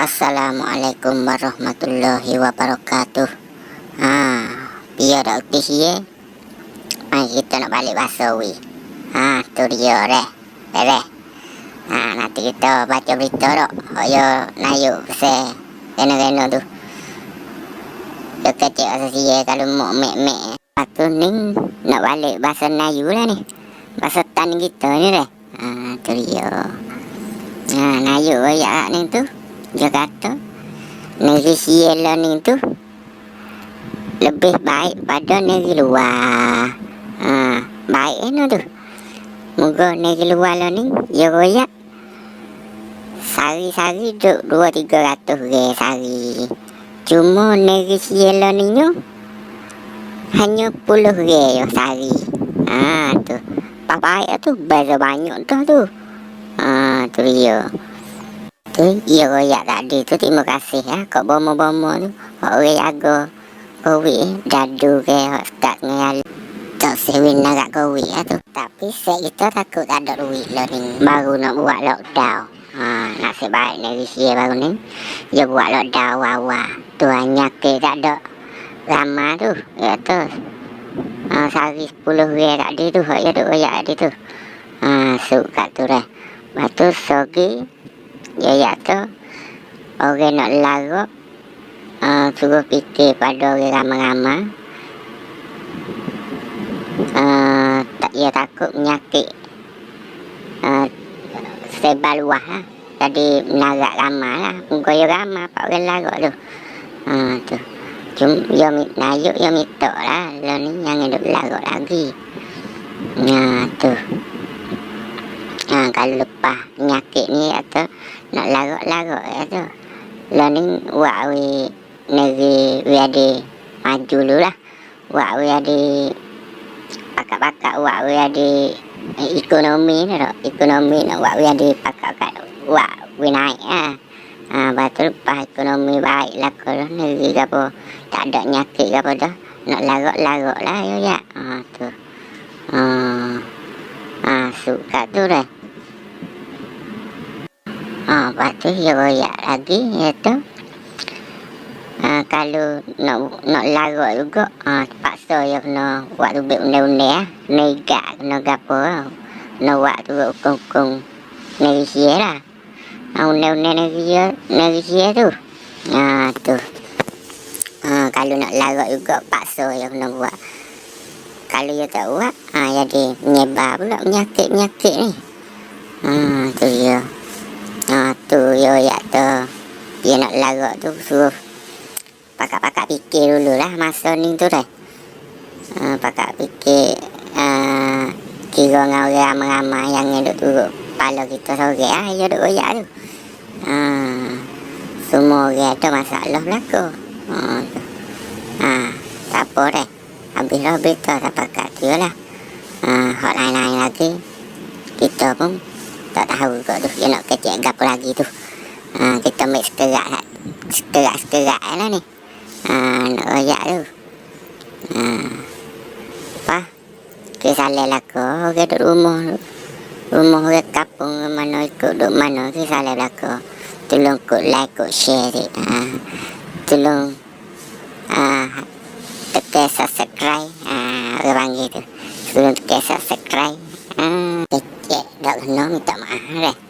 Assalamualaikum warahmatullahi wabarakatuh. Ha, biar dah utis ye. Mai kita nak balik Basawi. Ha, tu dia re. Re. Ha, nanti kita baca berita dok. Ayo nayu se. Kena-kena tu. Dia kecil asasi ye kalau mau mek-mek. Aku ni nak balik bahasa Nayu lah ni. Bahasa tan kita ni re. Ha, tu dia. Ha, Nayu ya ni tu. Dia kata negeri Sierra ni tu lebih baik pada negeri luar. Ha, baik ni tu. Moga negeri luar lah ni dia royak. Sari-sari duk dua tiga ratus re sari. Cuma negeri Sierra ni tu hanya puluh re yo sari. Ha tu. Papai tu beza banyak tu tu. Ha tu dia tu ya royak tadi tu terima kasih ya. Kau bomo-bomo tu orang jaga kowe dadu ke start ngayal tak sewin nak kowe ya tu. Tapi saya kita takut ada duit lah ni. Baru nak buat lockdown. Ha nasib baik dari sini baru ni. Dia buat lockdown wawa tu hanya ke tak ada lama tu ya tu. Ha, sehari sepuluh ringgit tadi tu ya tu royak tadi tu. Ha suka tu dah. Lepas sogi Ya ya tu Orang nak larut uh, Suruh fikir pada orang ramai-ramai. Uh, tak, Ya takut menyakit uh, Sebal luah lah Jadi menarak ramai lah. Muka ya ramai Pak orang larut tu. Uh, tu. Cuma ya nayuk ya minta lah. Lalu ni yang hidup larut lagi. Nah tu. Ha, kalau lepas penyakit ni atau nak larut-larut ya tu. Lah ni buat we negeri we ada maju dulu lah. Buat we ada pakak-pakak buat we ada ekonomi ni tu. Ekonomi nak buat we ada pakak-pakak buat we naik ah Ha, betul lepas ekonomi baik lah kalau negeri ke apa. Tak ada nyakit ke apa dah. Nak larut-larut lah ya. ya. Ha, tu. Ha, ha, suka tu dah. Ha, lepas tu dia royak lagi iaitu ha, kalau nak nak larut juga ha, terpaksa dia kena buat tu undang-undang lah. Negak kena gapo lah. Kena buat tu hukum-hukum negeri sia lah. Ha, sia, negeri sia tu. Ha, tu. Ha, kalau nak larut juga paksa dia kena buat. Kalau dia tak buat, ha, jadi menyebar pula penyakit-penyakit ni. Ha, tu dia. Ha, tu yo ya tu. Dia nak larut tu suruh pakak-pakak fikir dulu lah masa ni tu dah. Ha, pakak fikir uh, kira dengan orang ramai-ramai yang duduk turut kepala kita sore ah ya duduk royak tu. Ha, semua orang tu masalah berlaku. Ha, tu. ha, tak apa dah. Habislah berita tak pakat dia lah. Ha, hot lain-lain lagi. Kita pun tak tahu kot tu dia nak kecek gapo lagi tu ha, kita ambil seterak seterak seterak lah ni ha, nak royak tu ha, apa kita salah lah ko orang duduk rumah tu rumah orang kapung mana ikut duduk mana kita salah lah ko tolong kut like kut share ni ha, tolong ha, tekan subscribe ha, orang panggil tu tolong tekan subscribe. Ha, cek dah kena minta maaf dah